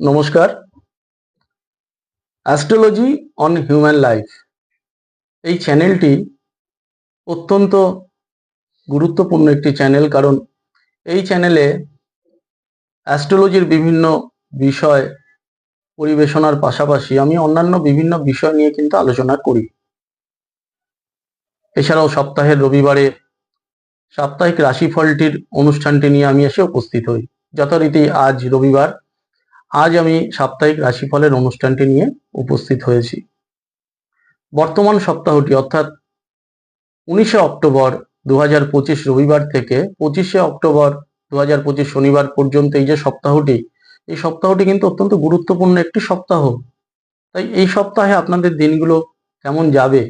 নমস্কার। Astrology on human life এই চ্যানেলটি অত্যন্ত গুরুত্বপূর্ণ একটি চ্যানেল কারণ এই চ্যানেলে অ্যাস্ট্রোলজির বিভিন্ন বিষয় পরিবেশনার পাশাপাশি আমি অন্যান্য বিভিন্ন বিষয় নিয়ে কিন্তু আলোচনা করি। এছাড়াও সপ্তাহের রবিবারে সাপ্তাহিক রাশিফলটির অনুষ্ঠানটি নিয়ে আমি এসে উপস্থিত হই। যথারীতি আজ রবিবার আজ আমি সাপ্তাহিক রাশিফলের অনুষ্ঠানটি নিয়ে উপস্থিত হয়েছি। বর্তমান সপ্তাহটি, অর্থাৎ উনিশে অক্টোবর দু হাজার পঁচিশ রবিবার থেকে পঁচিশে অক্টোবর দু হাজার পঁচিশ শনিবার পর্যন্ত এই যে সপ্তাহটি, এই সপ্তাহটি কিন্তু অত্যন্ত গুরুত্বপূর্ণ একটি সপ্তাহ। তাই এই সপ্তাহে আপনাদের দিনগুলো কেমন যাবে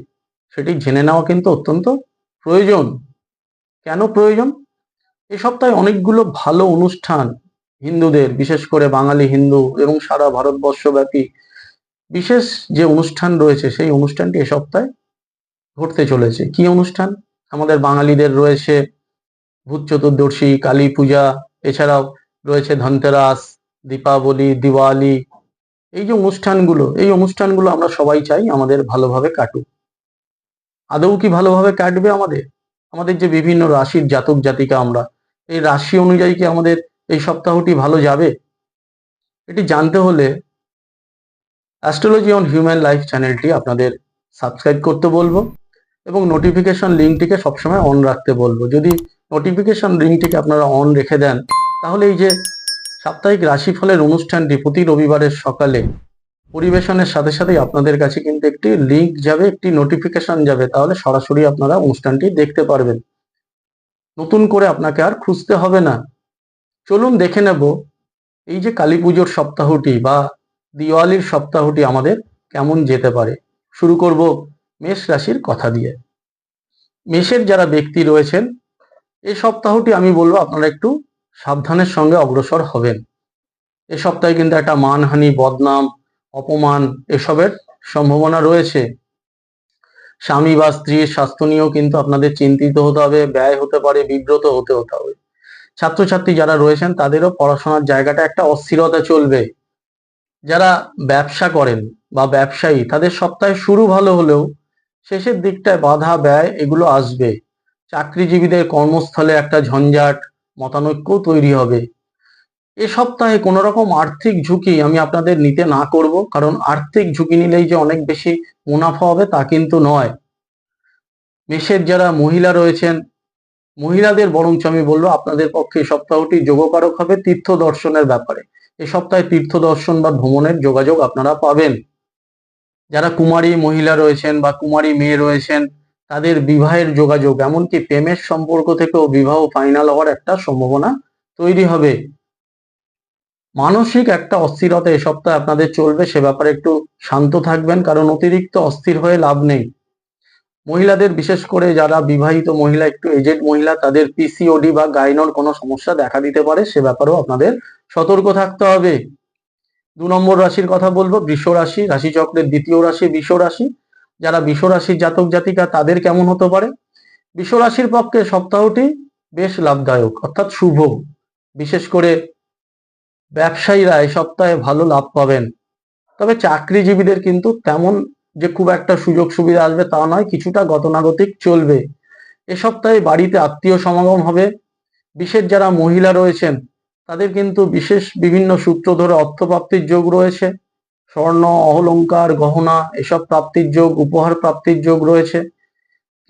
সেটি জেনে নেওয়া কিন্তু অত্যন্ত প্রয়োজন। কেন প্রয়োজন? এই সপ্তাহে অনেকগুলো ভালো অনুষ্ঠান হিন্দুদের, বিশেষ করে বাঙালি হিন্দু এবং সারা ভারতবর্ষব্যাপী বিশেষ যে অনুষ্ঠান রয়েছে, সেই অনুষ্ঠানটি এ সপ্তাহে ঘটতে চলেছে। কি অনুষ্ঠান? আমাদের বাঙালিদের রয়েছে ভূত চতুর্দশী, কালী পূজা, এছাড়াও রয়েছে ধনতেরাস, দীপাবলি, দিওয়ালি। এই যে অনুষ্ঠানগুলো, এই অনুষ্ঠানগুলো আমরা সবাই চাই আমাদের ভালোভাবে কাটুক। আদৌ কি ভালোভাবে কাটবে আমাদের? আমাদের যে বিভিন্ন রাশির জাতক জাতিকা আমরা, এই রাশি অনুযায়ী কি আমাদের এই সপ্তাহটি ভালো যাবে? এটি জানতে হলে অ্যাস্ট্রোলজি অন হিউম্যান লাইফ চ্যানেলটি আপনাদের সাবস্ক্রাইব করতে বলব এবং নোটিফিকেশন লিঙ্কটিকে সবসময় অন রাখতে বলব। যদি নোটিফিকেশন লিঙ্কটিকে আপনারা অন রেখে দেন, তাহলে এই যে সাপ্তাহিক রাশিফলের অনুষ্ঠানটি প্রতি রবিবারের সকালে পরিবেশনের সাথে সাথেই আপনাদের কাছে কিন্তু একটি লিঙ্ক যাবে, একটি নোটিফিকেশন যাবে। তাহলে সরাসরি আপনারা অনুষ্ঠানটি দেখতে পারবেন। নতুন করে আপনাকে আর খুঁজতে হবে না। চলুন দেখে নেব এই যে কালী পুজোর সপ্তাহটি বা দিওয়ালির সপ্তাহটি আমাদের কেমন যেতে পারে। শুরু করব মেষ রাশির কথা দিয়ে। মেষের যারা ব্যক্তি রয়েছেন, এই সপ্তাহটি আমি বলব আপনারা একটু সাবধানের সঙ্গে অগ্রসর হবেন। এ সপ্তাহে কিন্তু একটা মানহানি, বদনাম, অপমান এসবের সম্ভাবনা রয়েছে। স্বামী বা স্ত্রীর স্বাস্থ্য নিয়েও কিন্তু আপনাদের চিন্তিত হতে হবে, ব্যয় হতে পারে, বিব্রত হতে হতে হবে। ছাত্রছাত্রী যারা রয়েছেন, তাদেরও পড়াশোনার জায়গাটা একটা অস্থিরতা চলবে। যারা ব্যবসা করেন বা ব্যবসায়ী, তাদের সপ্তাহে শুরু ভালো হলেও শেষের দিকটায় বাধা, ব্যয় এগুলো আসবে। চাকরিজীবীদের কর্মস্থলে একটা ঝঞ্ঝাট মতানৈক্য তৈরি হবে। এ সপ্তাহে কোনো রকম আর্থিক ঝুঁকি আমি আপনাদের নিতে না করব, কারণ আর্থিক ঝুঁকি নিলেই যে অনেক বেশি মুনাফা হবে তা কিন্তু নয়। মেষের যারা মহিলা রয়েছেন মহিলাদের বরঞ্চ আমি বলব, আপনাদের পক্ষে সপ্তাহটি যোগকারক হবে তীর্থ দর্শনের ব্যাপারে। এ সপ্তাহে তীর্থ দর্শন বা ভ্রমণের যোগাযোগ আপনারা পাবেন। যারা কুমারী মহিলা রয়েছেন বা কুমারী মেয়ে রয়েছেন, তাদের বিবাহের যোগাযোগ, এমনকি প্রেমের সম্পর্ক থেকেও বিবাহ ফাইনাল হওয়ার একটা সম্ভাবনা তৈরি হবে। মানসিক একটা অস্থিরতা এ সপ্তাহে আপনাদের চলবে, সে ব্যাপারে একটু শান্ত থাকবেন, কারণ অতিরিক্ত অস্থির হয়ে লাভ নেই। মহিলাদের, বিশেষ করে যারা বিবাহিত মহিলা, একটু এজেড মহিলা, তাদের পিসিওডি বা গাইনোর কোনো সমস্যা দেখা দিতে পারে, সে ব্যাপারেও আপনাদের সতর্ক থাকতে হবে। দু নম্বর রাশির কথা বলব, বৃষ রাশি, রাশিচক্রের দ্বিতীয় রাশি, বৃষ রাশি। যারা বৃষ রাশির জাতক, জাতিকা, তাদের কেমন হতে পারে? বৃষ রাশির পক্ষে সপ্তাহটি বেশ লাভদায়ক, অর্থাৎ শুভ। বিশেষ করে ব্যবসায়ীরা এই সপ্তাহে ভালো লাভ পাবেন। তবে চাকরিজীবীদের কিন্তু তেমন যে খুব একটা সুযোগ সুবিধা আসবে তা নয়, কিছুটা গতানাগতিক চলবে। এ সপ্তাহে বাড়িতে আত্মীয় সমাগম হবে। বিশেষ যারা মহিলা রয়েছেন, তাদের কিন্তু বিশেষ বিভিন্ন সূত্র ধরে অর্থ প্রাপ্তির যোগ রয়েছে। স্বর্ণ, অহলঙ্কার, গহনা, এসব প্রাপ্তির যোগ, উপহার প্রাপ্তির যোগ রয়েছে।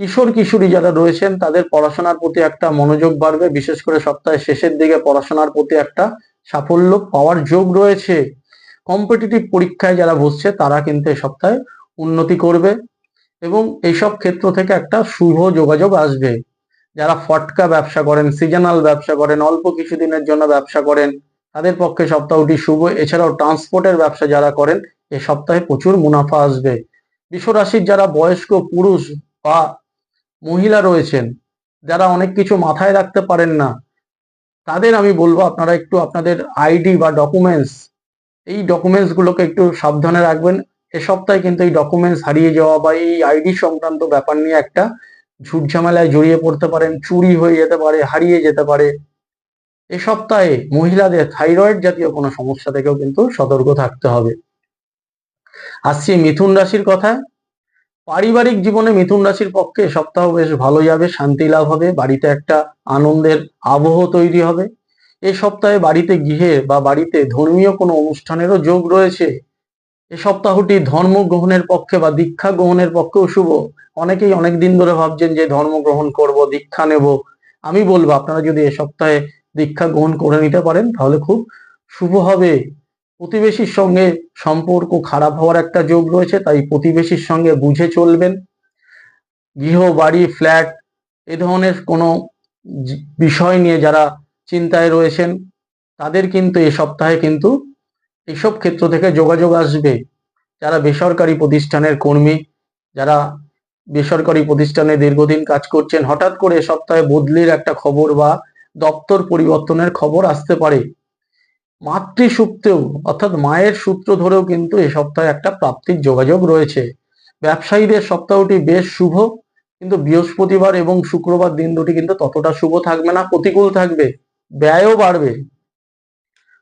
কিশোর, কিশোরী যারা রয়েছেন, তাদের পড়াশোনার প্রতি একটা মনোযোগ বাড়বে। বিশেষ করে সপ্তাহের শেষের দিকে পড়াশোনার প্রতি একটা সাফল্য পাওয়ার যোগ রয়েছে। কম্পিটিটিভ পরীক্ষায় যারা বসছে, তারা কিন্তু এই সপ্তাহে উন্নতি করবে এবং এইসব ক্ষেত্র থেকে একটা শুভ যোগাযোগ আসবে। যারা ফটকা ব্যবসা করেন সিজনাল ব্যবসা করেন, অল্প কিছুদিনের জন্য ব্যবসা করেন, তাদের পক্ষে সপ্তাহটি শুভ। এছাড়াও ট্রান্সপোর্টের ব্যবসা যারা করেন, এ সপ্তাহে প্রচুর মুনাফা আসবে। বিশ্বরাশির যারা বয়স্ক, পুরুষ বা মহিলা রয়েছেন, যারা অনেক কিছু মাথায় রাখতে পারেন না, তাদের আমি বলব আপনারা একটু আপনাদের আইডি বা ডকুমেন্টস এই ডকুমেন্টস গুলোকে একটু সাবধানে রাখবেন। এ সপ্তাহে কিন্তু এই ডকুমেন্টস হারিয়ে যাওয়া বা এই আইডি সংক্রান্ত ব্যাপার নিয়ে একটা ঝুট ঝামেলায় জড়িয়ে পড়তে পারেন, চুরি হয়ে যেতে পারে, হারিয়ে যেতে পারে। এ সপ্তাহে মহিলাদের থাইরয়েড জাতীয় কোনো সমস্যা থেকেও কিন্তু সতর্ক থাকতে হবে। আসছি মিথুন রাশির কথায় পারিবারিক জীবনে মিথুন রাশির পক্ষে সপ্তাহ বেশ ভালো যাবে, শান্তি লাভ হবে, বাড়িতে একটা আনন্দের আবহ তৈরি হবে। এ সপ্তাহে বাড়িতে গৃহে বা বাড়িতে ধর্মীয় কোনো অনুষ্ঠানেরও যোগ রয়েছে। এ সপ্তাহটি ধর্ম গ্রহণের পক্ষে বা দীক্ষা গ্রহণের পক্ষেও শুভ। অনেকেই অনেক দিন ধরে ভাবছেন যে ধর্ম গ্রহণ করব, দীক্ষা নেব। আমি বলব, আপনারা যদি এ সপ্তাহে দীক্ষা গ্রহণ করে নিতে পারেন, তাহলে খুব শুভ হবে। প্রতিবেশীর সঙ্গে সম্পর্ক খারাপ হওয়ার একটা যোগ রয়েছে, তাই প্রতিবেশীর সঙ্গে বুঝে চলবেন। গৃহ, বাড়ি, ফ্ল্যাট, এ ধরনের কোনো বিষয় নিয়ে যারা চিন্তায় রয়েছেন, তাদের কিন্তু এ সপ্তাহে কিন্তু এইসব ক্ষেত্র থেকে যোগাযোগ আসবে। যারা বেসরকারি প্রতিষ্ঠানের কর্মী, যারা বেসরকারি প্রতিষ্ঠানে দীর্ঘদিন কাজ করছেন, হঠাৎ করে সপ্তাহে বদলির একটা খবর বা দপ্তর পরিবর্তনের খবর আসতে পারে। মাতৃসূত্রেও, অর্থাৎ মায়ের সূত্র ধরেও কিন্তু এ সপ্তাহে একটা প্রাপ্তির যোগাযোগ রয়েছে। ব্যবসায়ীদের সপ্তাহটি বেশ শুভ, কিন্তু বৃহস্পতিবার এবং শুক্রবার দিন দুটি কিন্তু ততটা শুভ থাকবে না, প্রতিকূল থাকবে, ব্যয়ও বাড়বে।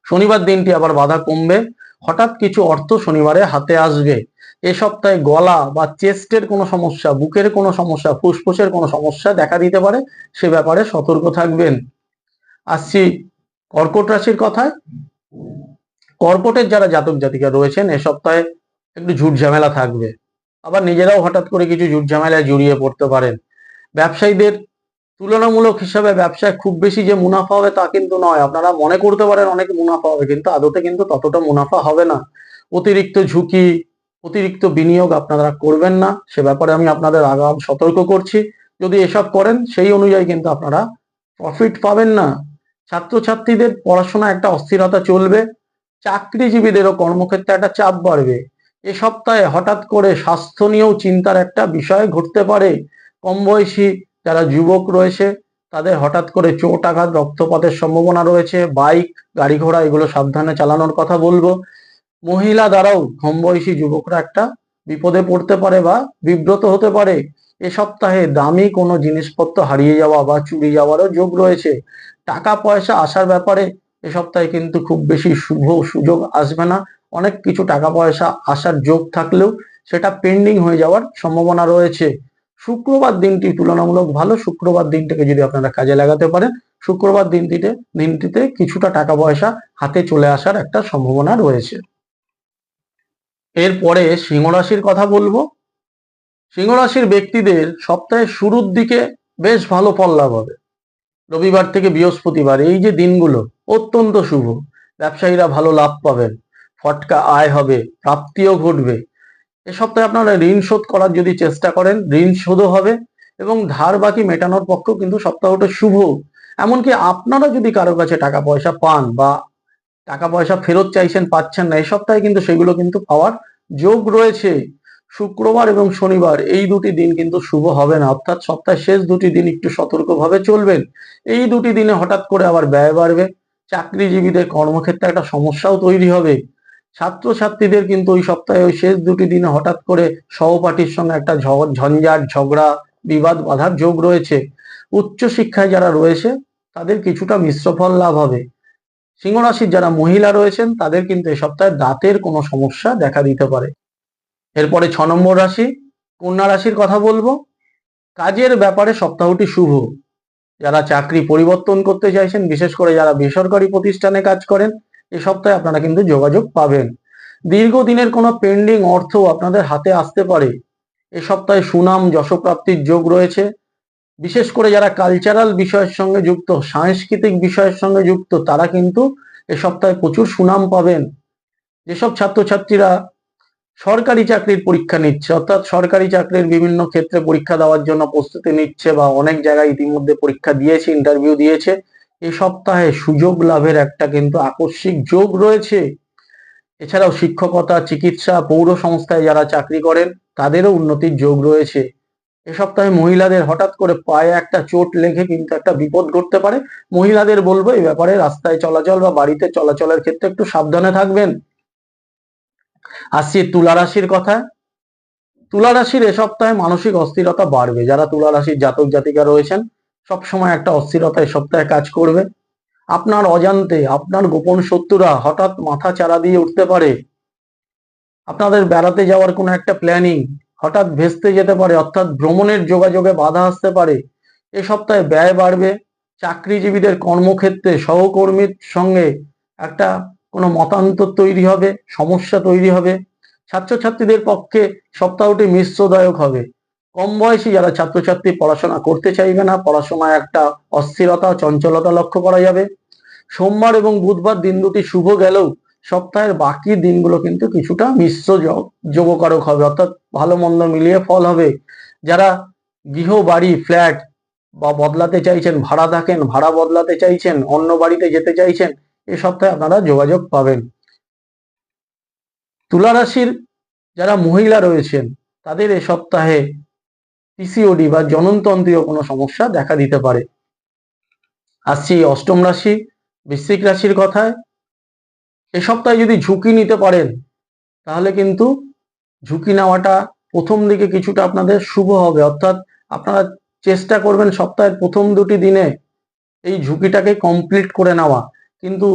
শনিবার দিনটি আবার বাধা কমবে। হঠাৎ কিছু অর্থ শনিবারে হাতে আসবে। এ সপ্তাহে গলা বা চেস্টের কোনো সমস্যা, বুকের কোনো সমস্যা, ফুসফুসের কোনো সমস্যা দেখা দিতে পারে। সে ব্যাপারে সতর্ক থাকবেন। আসছি কর্কট রাশির কথায়। কর্কটের যারা জাতক জাতিকা রয়েছেন, এ সপ্তাহে একটু ঝুট ঝামেলা থাকবে। আবার নিজেরাও হঠাৎ করে কিছু ঝুট ঝামেলায় জড়িয়ে পড়তে পারেন। ব্যবসায়ীদের তুলনামূলক হিসাবে ব্যবসায় খুব বেশি যে মুনাফা হবে তা কিন্তু নয়। আপনারা মনে করতে পারেন অনেক মুনাফা হবে, কিন্তু আদতে কিন্তু ততটা মুনাফা হবে না। অতিরিক্ত ঝুঁকি, অতিরিক্ত বিনিয়োগ আপনারা করবেন না। সে ব্যাপারে আমি আপনাদের আগাম সতর্ক করছি। যদি এসব করেন, সেই অনুযায়ী কিন্তু আপনারা প্রফিট পাবেন না। ছাত্রছাত্রীদের পড়াশোনা একটা অস্থিরতা চলবে। চাকরিজীবীদেরও কর্মক্ষেত্রে একটা চাপ বাড়বে। এ সপ্তাহে হঠাৎ করে স্বাস্থ্য নিয়েও চিন্তার একটা বিষয় ঘটতে পারে। কম বয়সী যারা যুবক রয়েছে, তাদের হঠাৎ করে চোট আঘাত, রক্তপাতের সম্ভাবনা রয়েছে, বাইক, গাড়ি ঘোড়া, এগুলো সাবধানে চালানোর কথা বলব। মহিলা দ্বারাও কম বয়সী যুবকরা একটা বিপদে পড়তে পারে বা বিব্রত হতে পারে। এ সপ্তাহে দামি কোনো জিনিসপত্র হারিয়ে যাওয়া বা চুরি যাওয়ারও যোগ রয়েছে। টাকা, পয়সা আসার ব্যাপারে এ সপ্তাহে কিন্তু খুব বেশি শুভ সুযোগ আসবে না। অনেক কিছু টাকা, পয়সা আসার যোগ থাকলেও সেটা পেন্ডিং হয়ে যাওয়ার সম্ভাবনা রয়েছে। শুক্রবার দিনটি তুলনামূলক ভালো। শুক্রবার দিনটাকে যদি আপনারা কাজে লাগাতে পারেন, শুক্রবার দিনটিতে দিনটিতে কিছুটা টাকা পয়সা হাতে চলে আসার একটা সম্ভাবনা রয়েছে। এরপরে সিংহ রাশির কথা বলব। সিংহ রাশির ব্যক্তিদের সপ্তাহের শুরুর দিকে বেশ ভালো ফল লাভ হবে। রবিবার থেকে বৃহস্পতিবার, এই যে দিনগুলো অত্যন্ত শুভ। ব্যবসায়ীরা ভালো লাভ পাবেন। ফটকা আয় হবে, প্রাপ্তিও ঘটবে। এ সপ্তাহে আপনারা ঋণ শোধ করার যদি চেষ্টা করেন, ঋণ শোধও হবে এবং ধার বাকি মেটানোর পক্ষেও কিন্তু সপ্তাহটা শুভ। এমনকি আপনারা যদি কারও কাছে টাকা পয়সা পান বা টাকা পয়সা ফেরত চাইছেন, পাচ্ছেন না এই সপ্তাহে কিন্তু সেগুলো কিন্তু পাওয়ার যোগ রয়েছে। শুক্রবার এবং শনিবার এই দুটি দিন কিন্তু শুভ হবে না, অর্থাৎ সপ্তাহের শেষ দুটি দিন একটু সতর্কভাবে চলবেন। এই দুটি দিনে হঠাৎ করে আবার ব্যয় বাড়বে, চাকরিজীবীদের কর্মক্ষেত্রে একটা সমস্যাও তৈরি হবে। ছাত্রছাত্রীদের কিন্তু ওই সপ্তাহে ওই শেষ দুটি দিনে হঠাৎ করে সহপাঠীর সঙ্গে একটা ঝঞ্ঝাট, ঝগড়া, বিবাদ, বাধার যোগ রয়েছে। উচ্চ শিক্ষায় যারা রয়েছে, তাদের কিছুটা মিশ্র ফল লাভ হবে। সিংহ রাশির যারা মহিলা রয়েছেন, তাদের কিন্তু এই সপ্তাহে দাঁতের কোনো সমস্যা দেখা দিতে পারে। এরপরে ছ নম্বর রাশি, কন্যা রাশির কথা বলব। কাজের ব্যাপারে সপ্তাহটি শুভ। যারা চাকরি পরিবর্তন করতে চাইছেন, বিশেষ করে যারা বেসরকারি প্রতিষ্ঠানে কাজ করেন এই সপ্তাহে আপনারা কিন্তু যোগাযোগ পাবেন। দীর্ঘদিনের কোনো পেন্ডিং অর্থ আপনাদের হাতে আসতে পারে। এ সপ্তাহে সুনাম, যশপ্রাপ্তির যোগ রয়েছে। বিশেষ করে যারা কালচারাল বিষয়ের সঙ্গে যুক্ত, সাংস্কৃতিক বিষয়ের সঙ্গে যুক্ত, তারা কিন্তু এ সপ্তাহে প্রচুর সুনাম পাবেন। যেসব ছাত্রছাত্রীরা সরকারি চাকরির পরীক্ষা নিচ্ছে, অর্থাৎ সরকারি চাকরির বিভিন্ন ক্ষেত্রে পরীক্ষা দেওয়ার জন্য প্রস্তুতি নিচ্ছে বা অনেক জায়গায় ইতিমধ্যে পরীক্ষা দিয়েছে ইন্টারভিউ দিয়েছে এ সপ্তাহে সুযোগ লাভের একটা কিন্তু আকস্মিক যোগ রয়েছে। এছাড়াও শিক্ষকতা, চিকিৎসা, পৌর সংস্থায় যারা চাকরি করেন, তাদেরও উন্নতির যোগ রয়েছে। এ সপ্তাহে মহিলাদের হঠাৎ করে পায়ে একটা চোট লেগে কিন্তু একটা বিপদ ঘটতে পারে। মহিলাদের বলব, এই ব্যাপারে রাস্তায় চলাচল বা বাড়িতে চলাচলের ক্ষেত্রে একটু সাবধানে থাকবেন। আসছি তুলা রাশির কথা। তুলা রাশির এ সপ্তাহে মানসিক অস্থিরতা বাড়বে। যারা তুলা রাশির জাতক জাতিকা রয়েছেন সব সময় একটা অস্থিরতা এ সপ্তাহে কাজ করবে। আপনার অজান্তে, আপনার গোপন শত্রুরা হঠাৎ মাথা চারা দিয়ে উঠতে পারে। আপনাদের বেড়াতে যাওয়ার কোনো একটা প্ল্যানিং হঠাৎ ভেস্তে যেতে পারে, অর্থাৎ ভ্রমণের যোগাযোগে বাধা আসতে পারে। এ সপ্তাহে ব্যয় বাড়বে। চাকরিজীবীদের কর্মক্ষেত্রে সহকর্মীর সঙ্গে একটা কোনো মতান্তর তৈরি হবে, সমস্যা তৈরি হবে। ছাত্রছাত্রীদের পক্ষে সপ্তাহটি মিশ্রদায়ক হবে। কম বয়সী যারা ছাত্রছাত্রী পড়াশোনা করতে চাইবে না, পড়াশোনায় একটা অস্থিরতা, চঞ্চলতা লক্ষ্য করা যাবে। সোমবার এবং বুধবার দিন দুটি শুভ গেলেও সপ্তাহের বাকি দিনগুলো কিন্তু কিছুটা মিশ্র যোগ- যোগকারক হবে, অর্থাৎ ভালো মন্দ মিলিয়ে ফল হবে। যারা গৃহ, বাড়ি, ফ্ল্যাট বা বদলাতে চাইছেন, ভাড়া থাকেন, ভাড়া বদলাতে চাইছেন, অন্য বাড়িতে যেতে চাইছেন, এ সপ্তাহে আপনারা যোগাযোগ পাবেন। তুলা রাশির যারা মহিলা রয়েছেন, তাদের এ সপ্তাহে পিসিওডি বা জননতন্ত্রীয় কোনো সমস্যা দেখা দিতে পারে। আসছি অষ্টম রাশি, বৃশ্চিক রাশির কথায়। এ সপ্তাহে যদি ঝুঁকি নিতে পারেন, তাহলে কিন্তু ঝুঁকি নেওয়াটা প্রথম দিকে কিছুটা আপনাদের শুভ হবে। অর্থাৎ আপনারা চেষ্টা করবেন সপ্তাহের প্রথম দুটি দিনে এই ঝুঁকিটাকে কমপ্লিট করে নেওয়া। কিন্তু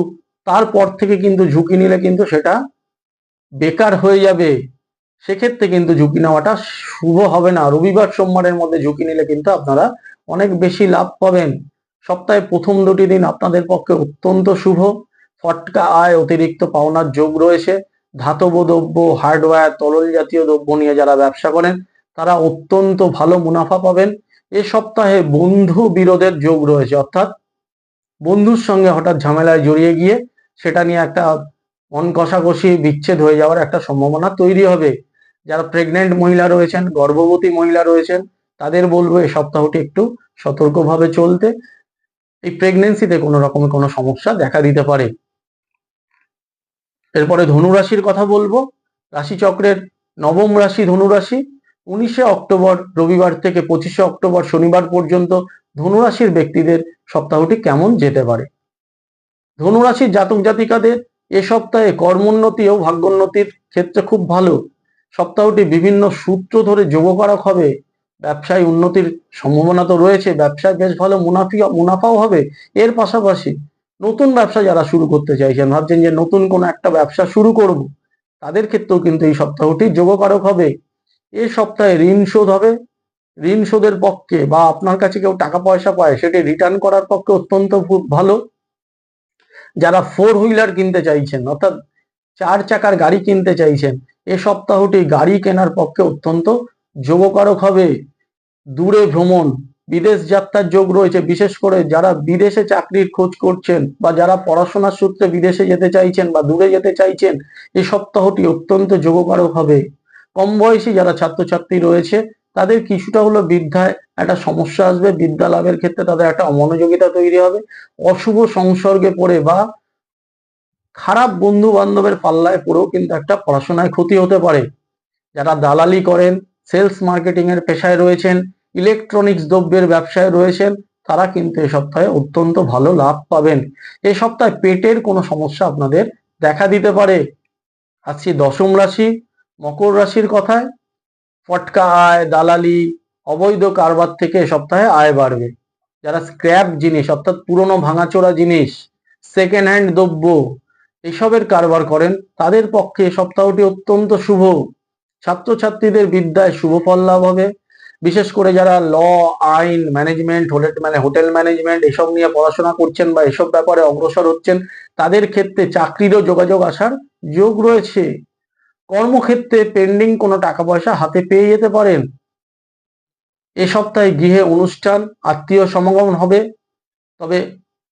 তারপর থেকে কিন্তু ঝুঁকি নিলে কিন্তু সেটা বেকার হয়ে যাবে। সেক্ষেত্রে কিন্তু ঝুঁকি নেওয়াটা শুভ হবে না। রবিবার সোমবারের মধ্যে ঝুঁকি নিলে কিন্তু আপনারা অনেক বেশি লাভ পাবেন। সপ্তাহে প্রথম দুটি দিন আপনাদের পক্ষে অত্যন্ত শুভ। ফটকা, আয়, অতিরিক্ত পাওনার যোগ রয়েছে। ধাতব দ্রব্য, হার্ডওয়্যার, তরল জাতীয় দ্রব্য নিয়ে যারা ব্যবসা করেন, তারা অত্যন্ত ভালো মুনাফা পাবেন। এ সপ্তাহে বন্ধু বিরোধের যোগ রয়েছে। অর্থাৎ বন্ধুর সঙ্গে হঠাৎ ঝামেলায় জড়িয়ে গিয়ে সেটা নিয়ে একটা মন কষাকষি, বিচ্ছেদ হয়ে যাওয়ার একটা সম্ভাবনা তৈরি হবে। যারা প্রেগনেন্ট মহিলা রয়েছেন, গর্ভবতী মহিলা রয়েছেন, তাদের বলব এই সপ্তাহটি একটু সতর্কভাবে চলতে। এই প্রেগনেন্সিতে কোনো রকমের কোনো সমস্যা দেখা দিতে পারে। এরপরে ধনুরাশির কথা বলব। রাশিচক্রের নবম রাশি ধনুরাশি, উনিশে অক্টোবর, রবিবার থেকে পঁচিশে অক্টোবর, শনিবার পর্যন্ত ধনুরাশির ব্যক্তিদের সপ্তাহটি কেমন যেতে পারে? ধনুরাশির জাতক জাতিকাদের এ সপ্তাহে কর্মোন্নতি ও ভাগ্যোন্নতির ক্ষেত্রে খুব ভালো। সপ্তাহটি বিভিন্ন সূত্র ধরে যোগকারক হবে। ব্যবসায় উন্নতির সম্ভাবনা তো রয়েছে। ব্যবসায় বেশ ভালো মুনাফি, মুনাফাও হবে। এর পাশাপাশি নতুন ব্যবসা যারা শুরু করতে চাইছেন, ভাবছেন যে নতুন কোনো একটা ব্যবসা শুরু করব। তাদের ক্ষেত্রেও কিন্তু এই সপ্তাহটি যোগকারক হবে। এই সপ্তাহে ঋণ শোধ হবে। ঋণ শোধের পক্ষে বা আপনার কাছে কেউ টাকা পয়সা পায়, সেটি রিটার্ন করার পক্ষে অত্যন্ত ভালো। যারা ফোর হুইলার কিনতে চাইছেন, অর্থাৎ চার চাকার গাড়ি কিনতে চাইছেন। এ সপ্তাহটি গাড়ি কেনার পক্ষে অত্যন্ত যোগকারক হবে। দূরে ভ্রমণ, বিদেশ যাত্রার যোগ রয়েছে, বিশেষ করে যারা বিদেশে চাকরির খোঁজ করছেন বা যারা পড়াশোনার সূত্রে বিদেশে যেতে চাইছেন বা দূরে যেতে চাইছেন এই সপ্তাহটি অত্যন্ত যোগকারক হবে। কম বয়সী যারা ছাত্রছাত্রী রয়েছে, তাদের কিছুটা হলো বিদ্যায় একটা সমস্যা আসবে। বিদ্যা লাভের ক্ষেত্রে তাদের একটা অমনোযোগিতা তৈরি হবে। অশুভ সংসর্গে পড়ে বা খারাপ বন্ধু বান্ধবের পাল্লায় পড়েও কিন্তু একটা পড়াশোনায় ক্ষতি হতে পারে। যারা দালালি করেন সেলস মার্কেটিং এর পেশায় রয়েছেন ইলেকট্রনিক্স দ্রব্যের ব্যবসায় রয়েছেন, তারা কিন্তু এ সপ্তাহে অত্যন্ত ভালো লাভ পাবেন। এই সপ্তাহে পেটের কোনো সমস্যা আপনাদের দেখা দিতে পারে। আসছি দশম রাশি, মকর রাশির কথায়। ফটকা আয়, দালালি, অবৈধ কারবার থেকে এ সপ্তাহে আয় বাড়বে। যারা স্ক্র্যাপ জিনিস, অর্থাৎ পুরনো ভাঙাচোরা জিনিস সেকেন্ড হ্যান্ড দ্রব্য এসবের কারবার করেন। তাদের পক্ষে সপ্তাহটি অত্যন্ত শুভ। ছাত্রছাত্রীদের বিদ্যায় শুভ ফল লাভ হবে। বিশেষ করে যারা ল, আইন ম্যানেজমেন্ট হোটেল মানে হোটেল ম্যানেজমেন্ট এসব নিয়ে পড়াশোনা করছেন বা এসব ব্যাপারে অগ্রসর হচ্ছেন, তাদের ক্ষেত্রে চাকরিরও যোগাযোগ আসার যোগ রয়েছে। কর্মক্ষেত্রে পেন্ডিং কোনো টাকা পয়সা হাতে পেয়ে যেতে পারেন। এ সপ্তাহে গৃহে অনুষ্ঠান, আত্মীয় সমাগম হবে। তবে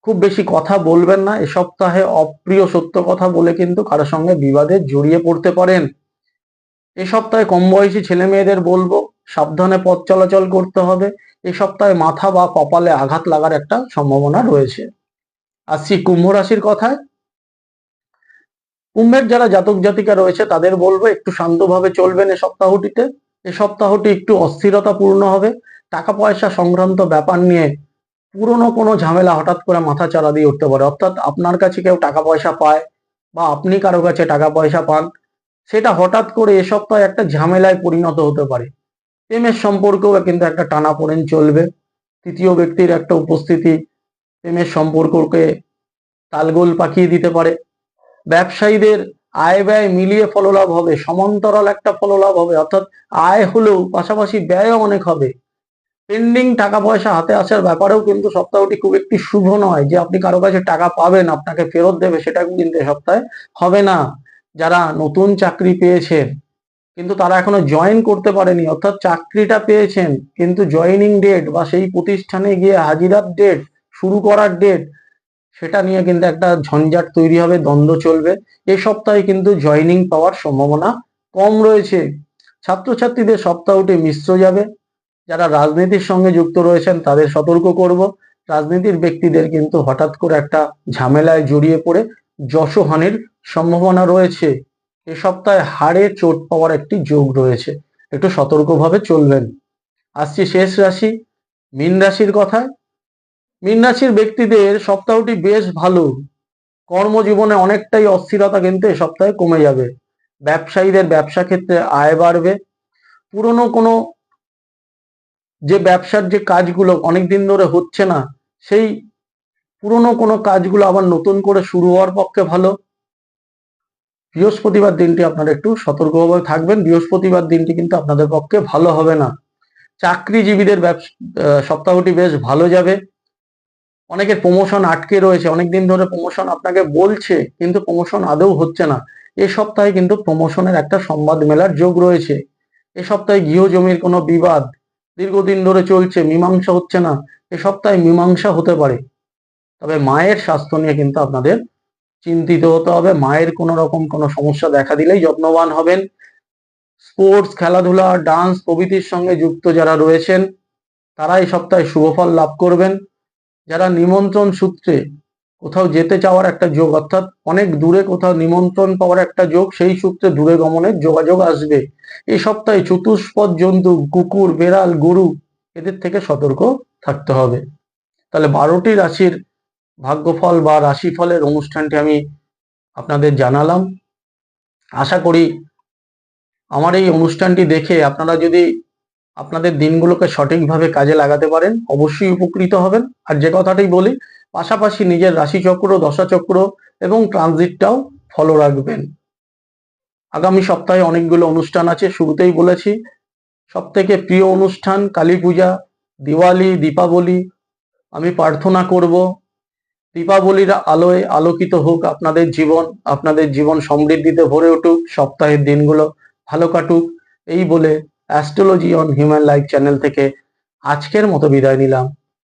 খুব বেশি কথা বলবেন না, এ সপ্তাহে অপ্রিয় সত্য কথা বলে কিন্তু কারোর সঙ্গে বিবাদে জড়িয়ে পড়তে পারেন। এ সপ্তাহে কম বয়সী ছেলে মেয়েদের বলব, সাবধানে পথ চলাচল করতে হবে। এ সপ্তাহে মাথা বা কপালে আঘাত লাগার একটা সম্ভাবনা রয়েছে। আসছি কুম্ভ রাশির কথায়। কুম্ভের যারা জাতক জাতিকা রয়েছে, তাদের বলব একটু শান্তভাবে চলবেন এ সপ্তাহটিতে। এ সপ্তাহটি একটু অস্থিরতাপূর্ণ হবে। টাকা পয়সা সংক্রান্ত ব্যাপার নিয়ে পুরনো কোনো ঝামেলা হঠাৎ করে মাথা চারা দিয়ে উঠতে পারে। অর্থাৎ আপনার কাছে কেউ টাকা পয়সা পায় বা আপনি কারও কাছে টাকা পয়সা পান, সেটা হঠাৎ করে এ সপ্তাহে একটা ঝামেলায় পরিণত হতে পারে। প্রেমের সম্পর্কেও কিন্তু একটা টানাপোড়েন চলবে। তৃতীয় ব্যক্তির একটা উপস্থিতি প্রেমের সম্পর্ককে তালগোল পাকিয়ে দিতে পারে। ব্যবসায়ীদের আয় ব্যয় মিলিয়ে ফললাভ হবে, সমান্তরাল একটা ফললাভ হবে। অর্থাৎ আয় হলেও পাশাপাশি ব্যয়ও অনেক হবে। পেন্ডিং টাকা পয়সা হাতে আসার ব্যাপারেও কিন্তু সপ্তাহটি খুব একটি শুভ নয়। যে আপনি কারও কাছে টাকা পাবেন, আপনাকে ফেরত দেবে, সেটা কিন্তু সপ্তাহে হবে না। যারা নতুন চাকরি পেয়েছেন, কিন্তু তারা এখনও জয়েন করতে পারেনি, অর্থাৎ চাকরিটা পেয়েছেন, কিন্তু জয়েনিং ডেট বা সেই প্রতিষ্ঠানে গিয়ে হাজিরার ডেট শুরু করার ডেট সেটা নিয়ে কিন্তু একটা ঝঞ্ঝাট তৈরি হবে, দ্বন্দ্ব চলবে। এ সপ্তাহে কিন্তু জয়েনিং পাওয়ার সম্ভাবনা কম রয়েছে। ছাত্রছাত্রীদের সপ্তাহটি মিশ্র যাবে। যারা রাজনীতির সঙ্গে যুক্ত রয়েছেন, তাদের সতর্ক করব। রাজনীতির ব্যক্তিদের কিন্তু হঠাৎ করে একটা ঝামেলায় জড়িয়ে পড়ে যশহানির সম্ভাবনা রয়েছে। এ সপ্তাহে হাড়ে চোট পাওয়ার একটি যোগ রয়েছে। একটু সতর্কভাবে চলবেন। আসছি শেষ রাশি, মীন রাশির কথায়। মীন রাশির ব্যক্তিদের সপ্তাহটি বেশ ভালো। কর্মজীবনে অনেকটাই অস্থিরতা কিন্তু এ সপ্তাহে কমে যাবে। ব্যবসায়ীদের ব্যবসা ক্ষেত্রে আয় বাড়বে। পুরনো কোনো যে ব্যবসার যে কাজগুলো অনেকদিন ধরে হচ্ছে না, সেই পুরনো কোনো কাজগুলো আবার নতুন করে শুরু হওয়ার পক্ষে ভালো। বৃহস্পতিবার দিনটি আপনারা একটু সতর্কভাবে থাকবেন। বৃহস্পতিবার দিনটি কিন্তু আপনাদের পক্ষে ভালো হবে না। চাকরিজীবীদের সপ্তাহটি বেশ ভালো যাবে। অনেকের প্রমোশন আটকে রয়েছে, অনেকদিন ধরে প্রমোশন আপনাকে বলছে, কিন্তু প্রমোশন আদৌ হচ্ছে না। এ সপ্তাহে কিন্তু প্রমোশনের একটা সংবাদ মেলার যোগ রয়েছে। এ সপ্তাহে গৃহ জমির কোনো বিবাদ দীর্ঘদিন ধরে চলছে, মীমাংসা হচ্ছে না। এ সপ্তাহে মীমাংসা হতে পারে। তবে মায়ের স্বাস্থ্য নিয়ে কিন্তু আপনাদের চিন্তিত হতে হবে। মায়ের কোনো রকম কোনো সমস্যা দেখা দিলেই যত্নবান হবেন। স্পোর্টস, খেলাধুলা, ডান্স প্রভৃতির সঙ্গে যুক্ত যারা রয়েছেন তারা এই সপ্তাহে শুভফল লাভ করবেন। যারা নিমন্ত্রণ সূত্রে কোথাও যেতে চাওয়ার একটা যোগ, অর্থাৎ অনেক দূরে কোথাও নিমন্ত্রণ পাওয়ার একটা যোগ, সেই সূত্রে দূরে গমনের যোগাযোগ আসবে। এই সপ্তাহে চতুষ্পদ জন্তু, কুকুর, বেড়াল, গরু, এদের থেকে সতর্ক থাকতে হবে। তাহলে বারোটি রাশির ভাগ্যফল বা রাশিফলের অনুষ্ঠানটি আমি আপনাদের জানালাম। আশা করি আমার এই অনুষ্ঠানটি দেখে আপনারা যদি আপনাদের দিনগুলোকে সঠিকভাবে কাজে লাগাতে পারেন, অবশ্যই উপকৃত হবেন। আর যে কথাটাই বলি, পাশাপাশি নিজের রাশিচক্র, দশাচক্র এবং ট্রানজিটটাও ফলো রাখবেন। আগামী সপ্তাহে অনেকগুলো অনুষ্ঠান আছে, শুরুতেই বলেছি। সব থেকে প্রিয় অনুষ্ঠান কালী পূজা, দিওয়ালি, দীপাবলি। আমি প্রার্থনা করব, দীপাবলির আলোয় আলোকিত হোক আপনাদের জীবন আপনাদের জীবন সমৃদ্ধিতে ভরে উঠুক, সপ্তাহের দিনগুলো ভালো কাটুক। এই বলে astrology on human life channel থেকে আজকের মতো বিদায় নিলাম।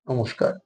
নমস্কার।